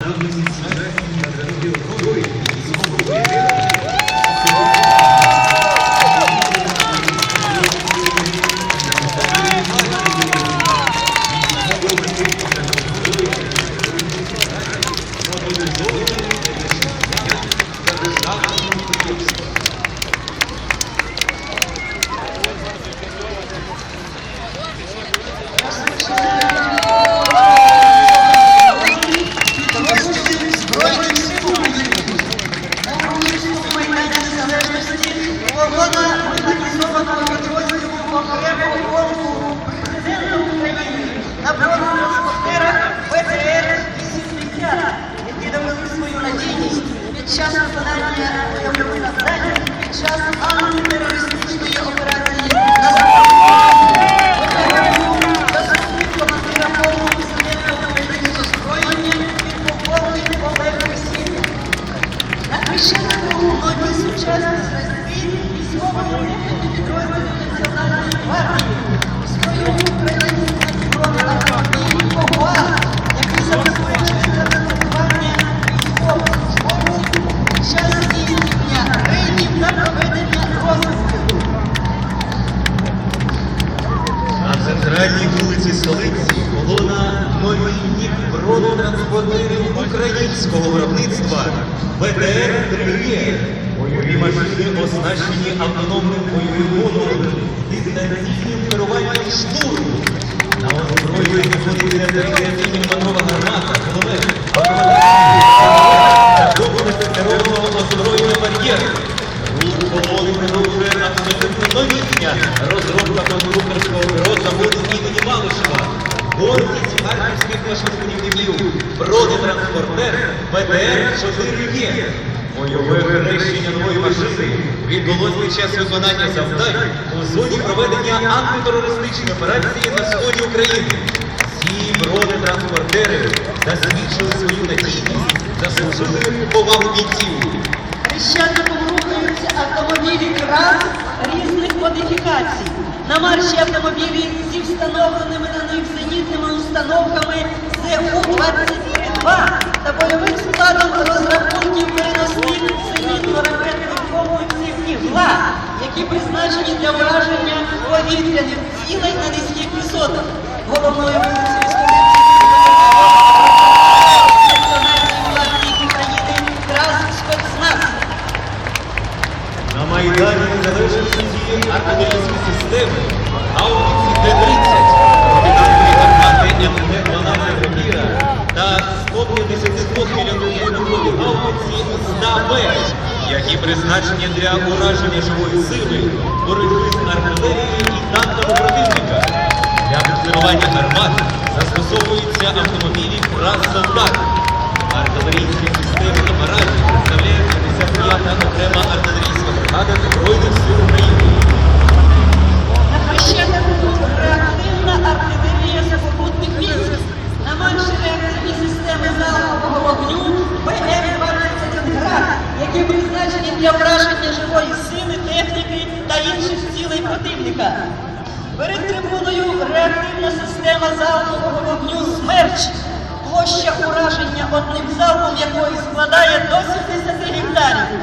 Колона На вулиці столиці колона новітніх бронетранспортерів українського виробництва БТР «Трильє». Бойові машини оснащені автономним бойовим модулем абсолютно розробка конструкторського бюро заводу імені Малишева. Гордість харківських машинобудівників. Бронетранспортер БТР-4Е. Бойове хрещення нової машини відбулось під час виконання завдань у зоні проведення антитерористичної операції на сході України. Ці бронетранспортери засвідчили свою надійність, заслужили повагу бійців. Рухаються автомобілі КРАС різних модифікацій. На марші автомобілі зі встановленими на них зенітними установками ЗУ-23-2 та бойовим складом розрахунків переносних зенітно-ракетних комплексів «Ігла», які призначені для враження повітряних цілей на низьких висотах. Головною вулицею артилерійські системи, гаубиці Т-30, капітанські гармати МТ-12 «Громіра» та 152 мм гаубиці СТА-Б, які призначені для ураження живої сили, боротьби з артилерією і танками противника. Для функціонування гармат застосовуються автомобілі «Крас противника. Перед трибуною реактивна система залпового вогню «Смерч», площа ураження одним залпом якої складає до 70 гектарів.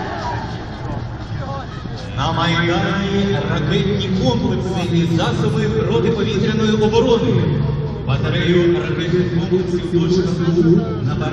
На Майдані ракетні комплекси і засоби протиповітряної оборони. Батарею ракетних комплексів «Точка Су» на